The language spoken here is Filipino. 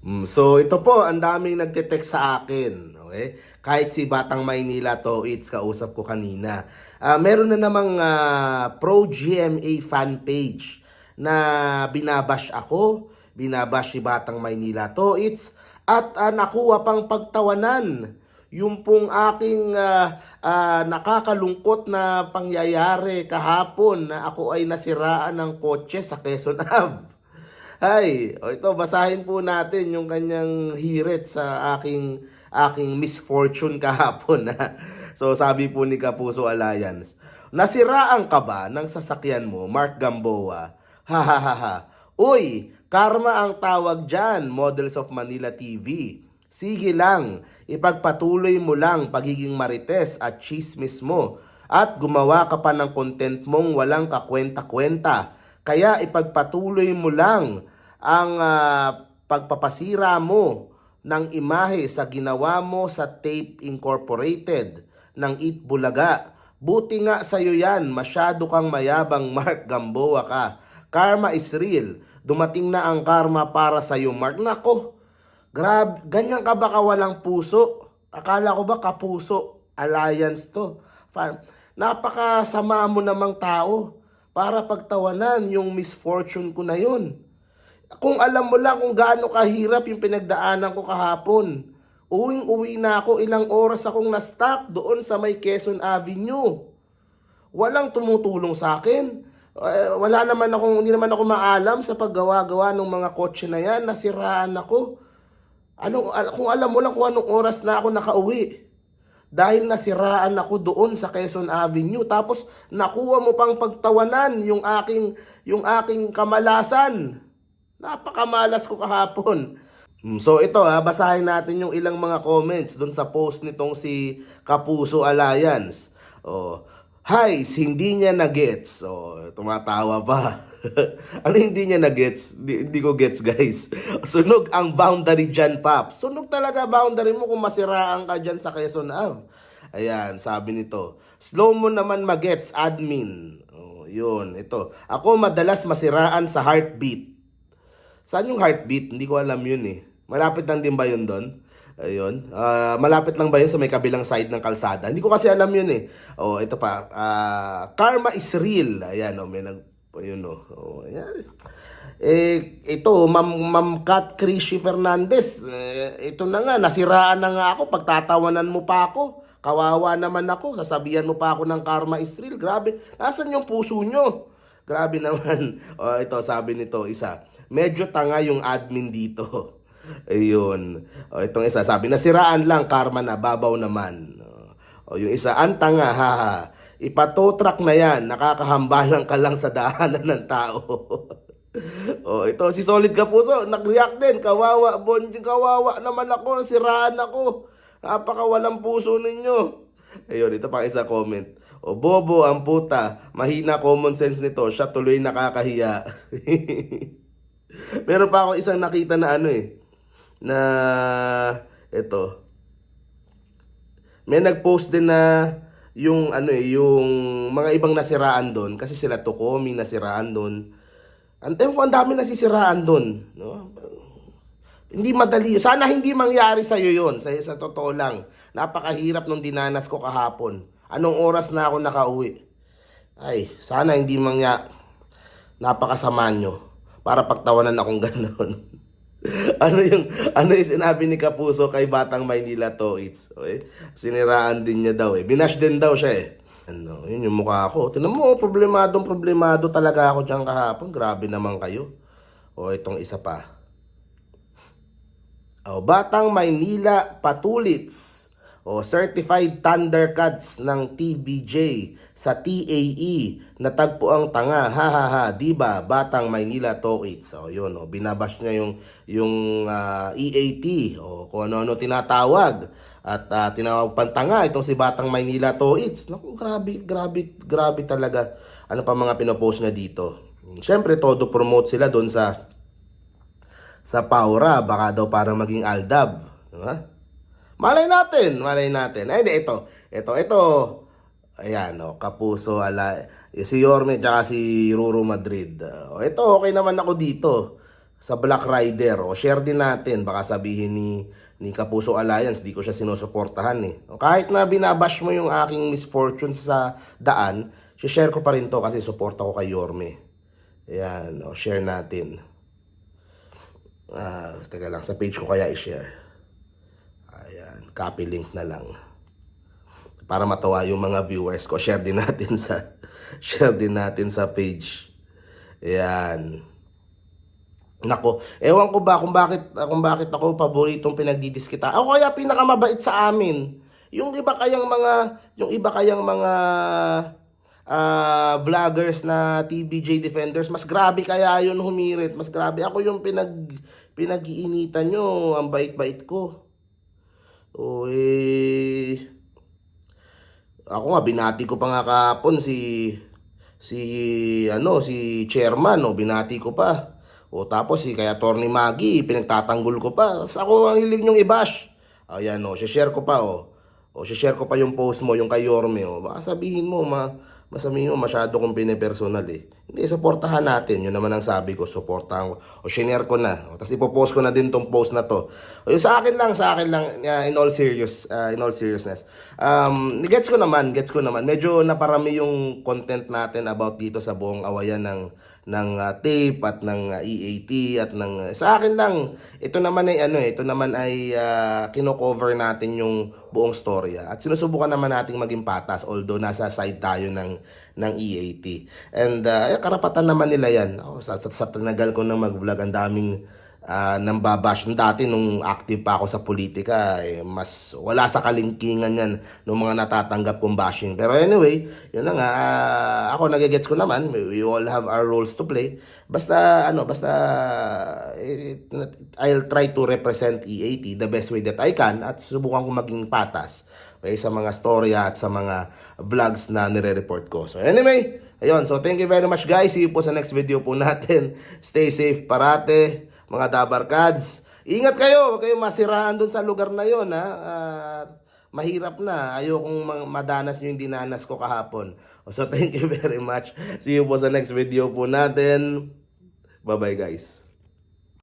Mm, so ito po, ang daming nagte-text sa akin. Okay? Kahit si Batang Maynila to, it's kausap ko kanina. Ah, meron na namang ah, pro GMA fan page na binabash ako, binabash si Batang Maynila to, it's at ah, nakuha pang pagtawanan yung pong aking ah, ah, nakakalungkot na pangyayari kahapon na ako ay nasiraan ng kotse sa Quezon Ave. Ay, o ito basahin po natin yung kanyang hirit sa aking aking misfortune kahapon. so sabi po ni Kapuso Alliance, Nasiraan ka ba ng sasakyan mo, Mark Gamboa? Ha ha ha ha. Uy, karma ang tawag dyan, Models of Manila TV. Sige lang, ipagpatuloy mo lang pagiging marites at chismis mo at gumawa ka pa ng content mong walang kakwenta-kwenta. Kaya ipagpatuloy mo lang ang ah, pagpapasira mo ng imahe sa ginawa mo sa Tape Incorporated ng Eat Bulaga. Buti nga sa'yo yan, masyado kang mayabang Mark Gamboa ka. Karma is real. Dumating na ang karma para sa'yo, Mark. Nako, grab, ganyan ka ba kawalang puso? Akala ko ba kapuso? Alliance to. Napakasama mo namang tao para pagtawanan yung misfortune ko na yun. Kung alam mo lang kung gaano kahirap yung pinagdaanan ko kahapon. Uwing-uwi na ako, ilang oras akong na-stuck doon sa may Quezon Avenue. Walang tumutulong sa akin. Eh, wala naman akong, hindi naman ako maalam sa paggawa-gawa ng mga kotse na yan. Nasiraan ako. Anong, kung alam mo lang kung anong oras na ako nakauwi. Dahil nasiraan ako doon sa Quezon Avenue. Tapos nakuha mo pang pagtawanan yung aking, yung aking kamalasan. Napakamalas ko kahapon. Hmm, So ito ha, basahin natin yung ilang mga comments doon sa post nitong si Kapuso Alliance. Oh, Hi, hindi niya na gets. Oh, tumatawa pa. ano hindi niya na gets? Di, hindi ko gets, guys. Sunog ang boundary dyan, Pap. Sunog talaga boundary mo kung masiraan ka dyan sa Quezon Ave. Ayan, sabi nito. Slow mo naman magets, admin. Oh, yun, ito. Ako madalas masiraan sa heartbeat. Saan yung heartbeat? Hindi ko alam yun eh. Malapit lang din ba yun doon? Ayun. Ah, malapit lang ba yun sa may kabilang side ng kalsada? Hindi ko kasi alam yun eh. Oh, ito pa. Ah, karma is real. Ayan, oh, may nag... Ayun, oh. oh ayan. Eh, ito, Ma'am, Ma'am Kat Krishy Fernandez. Eh, ito na nga, nasiraan na nga ako. Pagtatawanan mo pa ako. Kawawa naman ako. Sasabihan mo pa ako ng karma is real. Grabe. Nasaan yung puso nyo? Grabe naman. Oh, ito, sabi nito, isa. Medyo tanga yung admin dito. Ayun. O, itong isa, sabi, nasiraan lang, karma na, babaw naman. O, yung isa, ang tanga, haha. Ipatotrack na yan, nakakahambalang ka lang sa daanan ng tao. o, ito, si Solid Kapuso, nag-react din, kawawa, bon, kawawa naman ako, nasiraan ako. Napakawalang puso ninyo. Ayun, ito pa isa comment. O bobo ang puta, mahina common sense nito, siya tuloy nakakahiya. Meron pa ako isang nakita na ano eh, na ito. May nag-post din na yung ano eh, yung mga ibang nasiraan doon kasi sila Tokomi nasiraan doon. Ang tempo ang dami nasisiraan doon, no? Hindi madali. Sana hindi mangyari sa iyo 'yon, sa sa totoo lang. Napakahirap nung dinanas ko kahapon. Anong oras na ako nakauwi? Ay, sana hindi mangya napakasama nyo para pagtawanan akong gano'n. ano yung ano yung sinabi ni Kapuso kay Batang Maynila to? It's okay? siniraan din niya daw eh. Binash din daw siya eh. Ano yun yung mukha ko. Tinan mo problemadong problemado talaga ako diyan kahapon. Grabe naman kayo. O itong isa pa. O Batang Maynila Patulits o Certified Thundercats ng TBJ sa TAE natagpo ang tanga. Ha ha ha. Di ba? Batang Maynila Toits o yun o binabash niya yung yung ah, EAT o kung ano-ano tinatawag. At ah, tinawag pang tanga itong si Batang Maynila Toits naku grabe grabe grabe talaga. Ano pa mga pinopost niya dito? Siyempre todo promote sila doon sa sa Paura, baka daw parang maging Aldab. Di ba? Malay natin, malay natin. Ay, hindi, ito. Ito, ito. Ayan, oh, Kapuso, ala, si Yorme, tsaka si Ruro Madrid. Oh, ito, okay naman ako dito. sa Black Rider. O share din natin. Baka sabihin ni ni Kapuso Alliance, di ko siya sinusuportahan eh. O, kahit na binabash mo yung aking misfortunes sa daan, share ko pa rin to kasi suporta ko kay Yorme. Ayan, o share natin. Ah, teka lang, sa page ko kaya i-share. Copy link na lang. Para matawa yung mga viewers ko, share din natin sa share din natin sa page. Ayan. Nako, ewan ko ba kung bakit kung bakit ako paboritong pinagdidiskita. Ako kaya pinakamabait sa amin. Yung iba kayang mga yung iba kayang mga ah vloggers na TBJ defenders, mas grabe kaya yun humirit, mas grabe. Ako yung pinag pinag-iinitan nyo, ang bait-bait ko. O eh ako nga binati ko pa nga kahapon si si ano si chairman o binati ko pa. O tapos si kaya Torny Magi pinagtatanggol ko pa. Ako ang hilig nyong i-bash. Ayan o, share ko pa o. O share ko pa yung post mo, yung kay Yorme o. Baka sabihin mo, ma masabihin mo masyado kong pinipersonal eh. Hindi, supportahan natin. Yun naman ang sabi ko, supportahan ko. O shinare ko na. O, tapos ipopost ko na din tong post na to. O yun, sa akin lang, sa akin lang, uh, in all serious, uh, in all seriousness. Um, gets ko naman, gets ko naman. Medyo naparami yung content natin about dito sa buong awayan ng ng uh, tape at ng uh, EAT at ng uh, sa akin lang ito naman ay ano eh, ito naman ay uh, kino-cover natin yung buong storya. At sinusubukan naman nating maging patas although nasa side tayo ng ng EAT and uh, karapatan naman nila yan. Oh, sa, sa, sa tinagal ko na mag-vlog ang daming uh, nang babash dati nung active pa ako sa politika eh, mas wala sa kalingkingan yan ng mga natatanggap kong bashing. Pero anyway yun na nga ah, ako nagigets ko naman we, all have our roles to play. Basta ano basta eh, I'll try to represent EAT the best way that I can at subukan ko maging patas okay, sa mga storya at sa mga vlogs na nire-report ko. So anyway ayun. So thank you very much guys. See you po sa next video po natin. Stay safe parate mga dabarkads. Ingat kayo, huwag kayong masirahan dun sa lugar na yon ha. Ah, mahirap na. Ayokong ma- madanas nyo yung dinanas ko kahapon. So thank you very much. See you po sa next video po natin. Bye-bye guys.